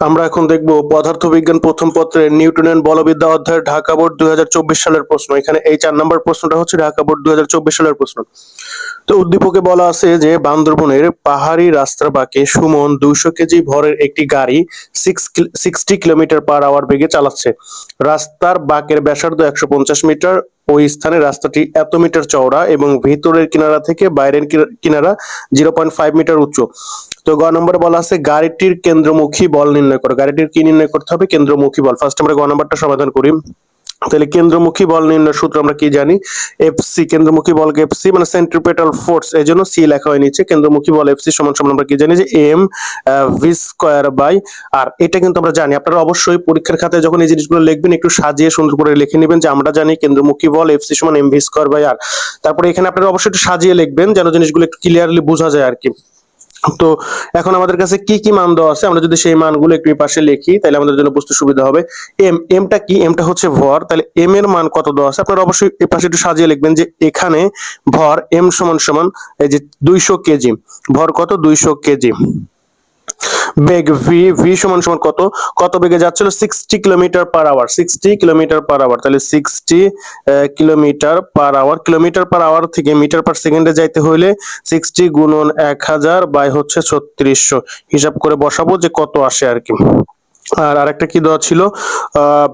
আমরা এখন দেখব পদার্থবিজ্ঞান প্রথম পত্রের নিউটনের বলবিদ্যা অধ্যায়ের ঢাকা বোর্ড দুই হাজার চব্বিশ সালের প্রশ্ন। এখানে এই চার নম্বর প্রশ্নটা হচ্ছে ঢাকা বোর্ড দুই হাজার চব্বিশ সালের প্রশ্ন। তো উদ্দীপকে বলা আছে যে, বান্দরবনের পাহাড়ি রাস্তার বাঁকে সুমন দুইশো কেজি ভরের একটি গাড়ি six sixty kilometre per hour বেগে চালাচ্ছে। রাস্তার বাঁকের ব্যাসার্ধ একশো পঞ্চাশ মিটার ওই স্থানে রাস্তাটি এত মিটার চওড়া এবং ভিতরের কিনারা থেকে বাইরের কিনারা জিরো পয়েন্ট ফাইভ মিটার উচ্চ তো গ নম্বরে বলা আছে, গাড়িটির কেন্দ্রমুখী বল নির্ণয় করো। গাড়িটির কি নির্ণয় করতে হবে? কেন্দ্রমুখী বল। ফার্স্ট আমরা গ নম্বরটা সমাধান করি। তাহলে কেন্দ্রমুখী বল নির্ণয় সূত্র আমরা কি জানি? এফসি কেন্দ্রমুখী বলকে এফসি মানে সেন্ট্রিপেটাল ফোর্স এই জন্য সি লেখা হয় নিচে কেন্দ্রমুখী বল এফসি সমান সমান আমরা কি জানি যে M V square by R এটা কিন্তু আমরা জানি। আপনারা অবশ্যই পরীক্ষার খাতায় যখন এই জিনিসগুলো লিখবেন, একটু সাজিয়ে সুন্দর করে লিখে নেবেন যে আমরা জানি কেন্দ্রমুখী বল এফসি সমান M V square by R তারপরে এখানে আপনারা অবশ্যই একটু সাজিয়ে লিখবেন যেন জিনিসগুলো একটু ক্লিয়ারলি বোঝা যায় আর কি। তো এখন আমাদের কাছে কি কি মান দেওয়া আছে? আমরা যদি সেই মানগুলো একটু পাশে লিখি, তাহলে আমাদের জন্য বুঝতে সুবিধা হবে। এম এমটা কি? এমটা হচ্ছে ভর। তাহলে এম এর মান কত দেওয়া আছে? আপনারা অবশ্যই এই পাশে একটু সাজিয়ে লিখবেন যে এখানে ভর এম সমান সমান এই যে দুইশো কেজি। ভর কত? দুইশো কেজি। বেগ ভি ভি সমান সমান কত? কত বেগে যাচ্ছিল? Sixty kilometre per hour sixty kilometre per hour তাহলে sixty kilometre per hour kilometre per hour থেকে মিটার পার সেকেন্ডে যাইতে হইলে সিক্সটি গুণন এক হাজার বাই হচ্ছে ছত্রিশশো। হিসাব করে বসাবো যে কত আসে আর কি। আর আরেকটা কি দেওয়া ছিল? আহ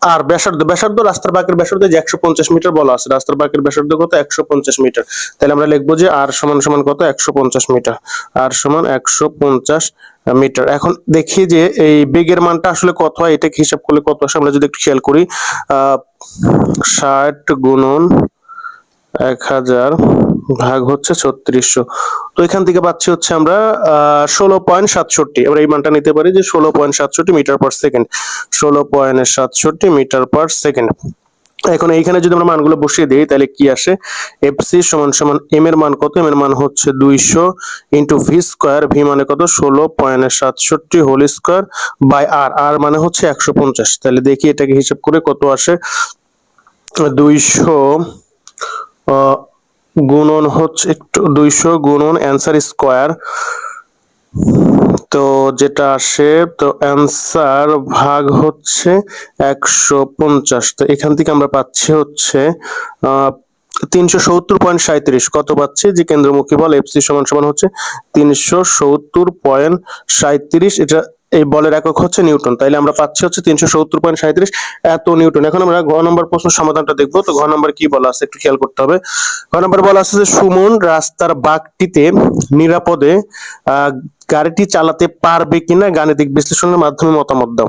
আর ব্যাসার্ধ ব্যাসার্ধ রাস্তার বাঁকের ব্যাসার্ধ যে একশো পঞ্চাশ মিটার বলা আছে, রাস্তার বাঁকের ব্যাসার্ধ কত? একশো পঞ্চাশ মিটার। তাহলে আমরা লিখব যে আর সমান সমান কত? একশো পঞ্চাশ মিটার। আর সমান একশো পঞ্চাশ মিটার। এখন দেখি যে এই বেগের মানটা আসলে কত হয় এটাকে হিসাব করলে কত আসে? আমরা যদি একটু খেয়াল করি, আহ, ষাট গুণন এক হাজার ভাগ হচ্ছে ছত্রিশশো। তো এখান থেকে পাচ্ছি হচ্ছে আমরা ষোলো পয়েন্ট সাতষট্টি। এবার এই মানটা নিতে পারি যে ষোলো পয়েন্ট সাতষট্টি মিটার পার সেকেন্ড। ষোলো পয়েন্ট সাতষট্টি মিটার পার সেকেন্ড। এখন এইখানে যদি আমরা মানগুলো বসিয়ে দিই, তাহলে কি আসে? এফসি সমান সমান এম এর মান কত? এম এর মান হচ্ছে দুইশো ইন্টু ভি স্কোয়ার ভি মানে কত? ষোলো পয়েন্ট সাতষট্টি whole square by R R মানে হচ্ছে একশো পঞ্চাশ। তাহলে দেখি এটাকে হিসাব করে কত আসে? দুইশো গুণন হচ্ছে একটু দুইশো গুণন অ্যান্সার স্কোয়ার তো যেটা আসে, তো অ্যান্সার ভাগ হচ্ছে একশো পঞ্চাশ। তো এখান থেকে আমরা পাচ্ছি হচ্ছে তিনশো সত্তর পয়েন্ট সাঁত্রিশ কত পাচ্ছি? যে কেন্দ্রমুখী বল এফসি সমান সমান হচ্ছে তিনশো সত্তর পয়েন্ট সাঁত্রিশ এটা এই বলের একক হচ্ছে নিউটন। তাইলে আমরা পাচ্ছি হচ্ছে তিনশো সত্তর পয়েন্ট সাঁত্রিশ এত নিউটন। এখন আমরা ঘ নম্বর প্রশ্ন সমাধানটা দেখব। তো ঘ নম্বর কি বলা আছে একটু খেয়াল করতে হবে। ঘ নম্বর বলা আছে যে সুমন রাস্তার বাঘটিতে নিরাপদে, আহ, গাড়িটি চালাতে পারবে কিনা গাণিতিক বিশ্লেষণের মাধ্যমে মতামত দাও।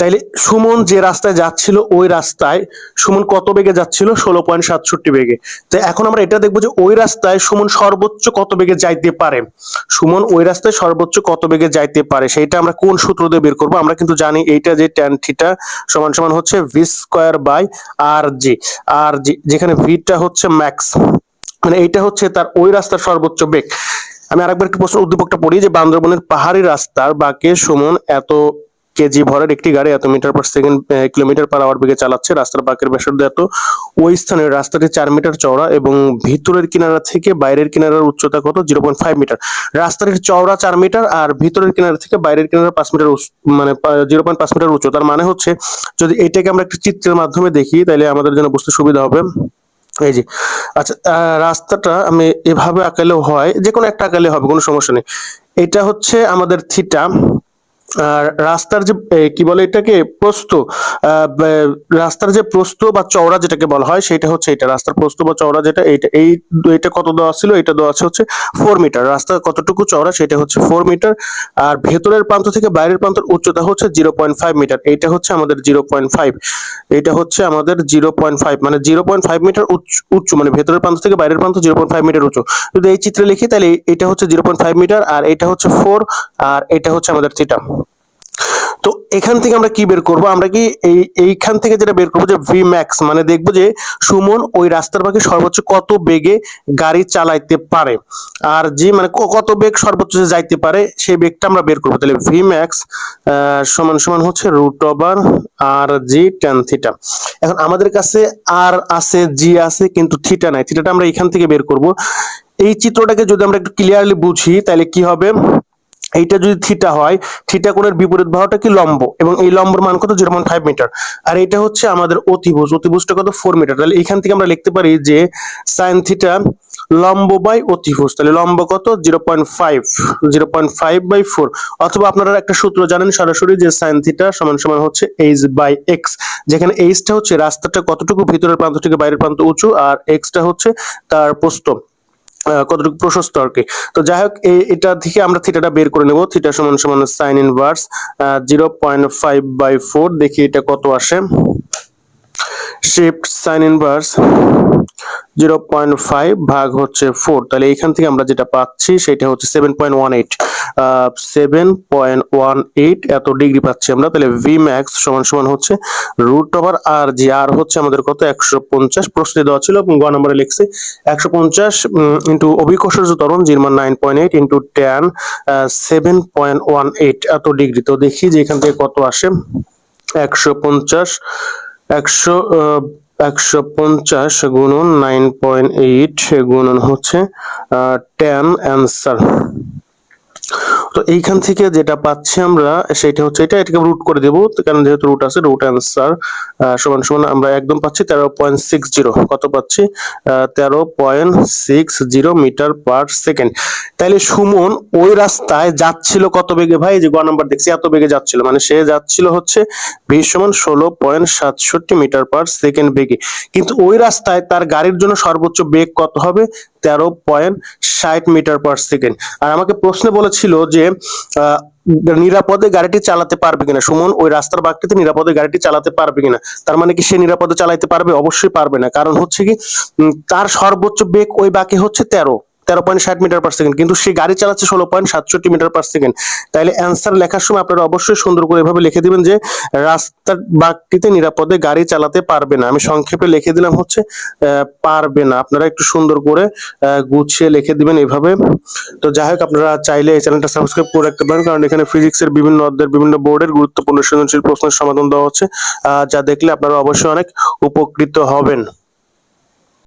তাইলে সুমন যে রাস্তায় যাচ্ছিল, ওই রাস্তায় সুমন কত বেগে যাচ্ছিল? ষোলো পয়েন্ট সাতষট্টি বেগে। তো এখন আমরা এটা দেখব যে ওই রাস্তায় সুমন সর্বোচ্চ কত বেগে যাইতে পারে? সুমন ওই রাস্তায় সর্বোচ্চ কত বেগে যাইতে পারে? সেইটা আমরা কোন সূত্র দিয়ে বের করব? আমরা কিন্তু জানি এইটা যে ট্যান থিটা সমান সমান হচ্ছে V square by R G R G যেখানে ভিটা হচ্ছে ম্যাক্স মানে এইটা হচ্ছে তার ওই রাস্তার সর্বোচ্চ বেগ। আমি আরেকবার একটু প্রশ্ন উদ্দীপকটা পড়ি যে বান্দরবনের পাহাড়ি রাস্তার বাঁকে সুমন এত কেজি ভরের একটি গাড়ি এত metre per second kilometre per hour বেগে চালাচ্ছে। রাস্তার বাঁকের ব্যাসার্ধ এত ওই স্থানের রাস্তাটি চার মিটার চওড়া এবং ভিতরের কিনারা থেকে বাইরের কিনারার উচ্চতা কত? জিরো পয়েন্ট ফাইভ মিটার রাস্তাটির চওড়া চার মিটার আর ভিতরের কিনারা থেকে বাইরের কিনারা পাঁচ মিটার মানে জিরো পয়েন্ট পাঁচ মিটার উচ্চ। তার মানে হচ্ছে, যদি এটাকে আমরা একটা চিত্রের মাধ্যমে দেখি তাহলে আমাদের জন্য বুঝতে সুবিধা হবে। এই যে আচ্ছা রাস্তাটা আমি এভাবে আঁকালেও হয় যে কোনো একটা আঁকালে হবে, কোনো সমস্যা নেই। এটা হচ্ছে আমাদের থিটা রাস্তার যে কি বলে এটাকে ব- রাস্তার যে প্রস্থ বা চওড়া যেটাকে বলা হয়, সেটা হচ্ছে এটা। রাস্তার প্রস্থ বা চওড়া যেটা, এইটা, এই এটা কত দেওয়া ছিল? এটা দেওয়া আছে হচ্ছে ফোর মিটার রাস্তা কতটুকু চওড়া, সেটা হচ্ছে ফোর মিটার আর ভেতরের প্রান্ত থেকে বাইরের প্রান্তের উচ্চতা হচ্ছে জিরো পয়েন্ট ফাইভ মিটার এইটা হচ্ছে আমাদের জিরো পয়েন্ট ফাইভ এটা হচ্ছে আমাদের জিরো পয়েন্ট ফাইভ মানে জিরো পয়েন্ট ফাইভ মিটার উচ্চ মানে ভেতরের প্রান্ত থেকে বাইরের প্রান্ত জিরো পয়েন্ট ফাইভ মিটার উঁচু যদি এই চিত্রে লিখি, তাহলে এটা হচ্ছে জিরো পয়েন্ট ফাইভ মিটার আর এটা হচ্ছে ফোর আর এটা হচ্ছে আমাদের থিটা তো এখান থেকে আমরা কি বের করব? আমরা কি এই, এইখান থেকে যেটা বের করব যে ভি ম্যাক্স মানে দেখব যে সুমন ওই রাস্তার বাকি সর্বোচ্চ কত বেগে গাড়ি চালাইতে পারে? আর জি মানে কত বেগ সর্বোচ্চ যাইতে পারে সেই বেগটা আমরা বের করব। তাহলে ভি ম্যাক্স সমান সমান হচ্ছে root over R G tan theta এখন আমাদের কাছে আর আছে জি আছে, কিন্তু থিটা নাই। থিটাটা আমরা এখান থেকে বের করব। এই চিত্রটাকে যদি আমরা একটু ক্লিয়ারলি বুঝি, তাহলে কি হবে? এইটা যদি থিটা হয়, থিটা কোণের বিপরীত বাহুটা কি লম্ব? এবং এই লম্বর মান কত? জিরো পয়েন্ট ফাইভ মিটার আর এটা হচ্ছে আমাদের অতিভুজ। অতিভুজটা কত? ফোর মিটার তাহলে এখান থেকে আমরা লিখতে পারি যে সাইন থিটা লম্ব বাই অতিভুজ। তাহলে লম্ব কত? Zero point five zero point five by four অথবা আপনারা একটা সূত্র জানেন সরাসরি যে সাইন থিটা সমান সমান হচ্ছে এইচ বাই এক্স যেখানে এইচটা হচ্ছে রাস্তাটা কতটুকু? ভিতরের প্রান্ত থেকে বাইরের প্রান্ত উঁচু, আর এক্সটা হচ্ছে তার প্রস্থ। কতটুকু প্রশস্ত আর কি। তো যাই হোক এটা থেকে আমরা থিটাটা বের করে নেব। থিটা সমান সমান sine inverse zero point five by four দেখি এটা কত আসে। Shift sine inverse zero point five ভাগ হচ্ছে ফোর তাহলে এখান থেকে আমরা যেটা পাচ্ছি সেটা হচ্ছে seven point one eight seven point one eight এত ডিগ্রি পাচ্ছি আমরা। তাহলে ভি ম্যাক্স সমান সমান হচ্ছে রুট ওভার আর আর হচ্ছে আমাদের কত? একশো পঞ্চাশ। প্রশ্নে দেওয়া ছিল গ নম্বরে লিখছে একশো পঞ্চাশ ইন্টু অভিকর্ষজ ত্বরণ জির মান nine point eight into seven point one eight এত ডিগ্রি তো দেখি যে এখান থেকে কত আসে? একশো পঞ্চাশ একশো একশো পঞ্চাশ গুণন নাইন পয়েন্ট এইট গুণন হচ্ছে টেন অ্যান্সার তো এইখান থেকে যেটা পাচ্ছি আমরা, সেটা হচ্ছে এটা, এটাকে রুট করে দেবো। কারণ যেহেতু রুট আছে রুট অ্যান্সার সমান সমান আমরা একদম পাচ্ছি তেরো পয়েন্ট সিক্স জিরো কত পাচ্ছি? তেরো point six zero metre per second তাইলে সুমন, ওই রাস্তায় যাচ্ছিল কত বেগে ভাই? যে গ নাম্বার দেখছি, এত বেগে যাচ্ছিল। মানে সে যাচ্ছিল হচ্ছে ভি সমান ষোলো পয়েন্ট সাতষট্টি মিটার পার সেকেন্ড বেগে। কিন্তু ওই রাস্তায় তার গাড়ির জন্য সর্বোচ্চ বেগ কত হবে? তেরো পয়েন্ট ষাট মিটার পার সেকেন্ড আর আমাকে প্রশ্নে বলেছিল যে নিরাপদে গাড়িটি চালাতে পারবে কিনা? সুমন, ওই রাস্তার বাঘটিতে নিরাপদে গাড়িটি চালাতে পারবে কিনা? তার মানে কি সে নিরাপদে চালাতে পারবে? অবশ্যই পারবে না। কারণ হচ্ছে কি তার সর্বোচ্চ বেগ ওই বাকি হচ্ছে তেরো। তেরো পয়েন্ট ষাট মিটার পার সেকেন্ড কিন্তু সে গাড়ি চালাচ্ছে ষোলো পয়েন্ট সাতষট্টি মিটার পার সেকেন্ড তাইলে অ্যান্সার লেখার সময় আপনারা অবশ্যই সুন্দর করে এভাবে লিখে দিবেন যে, রাস্তার বাগটিতে নিরাপদে গাড়ি চালাতে পারবে না। আমি সংক্ষেপে লিখে দিলাম হচ্ছে পারবে না। আপনারা একটু সুন্দর করে গুছিয়ে লিখে দিবেন এভাবে। তো যাই হোক, আপনারা চাইলে এই চ্যানেলটা সাবস্ক্রাইব করে রাখতে পারেন, কারণ এখানে ফিজিক্সের বিভিন্ন অধ্যায়ের বিভিন্ন বোর্ডের গুরুত্বপূর্ণ সৃজনশীল প্রশ্নের সমাধান দেওয়া হচ্ছে যা দেখলে আপনারা অবশ্যই অনেক উপকৃত হবেন।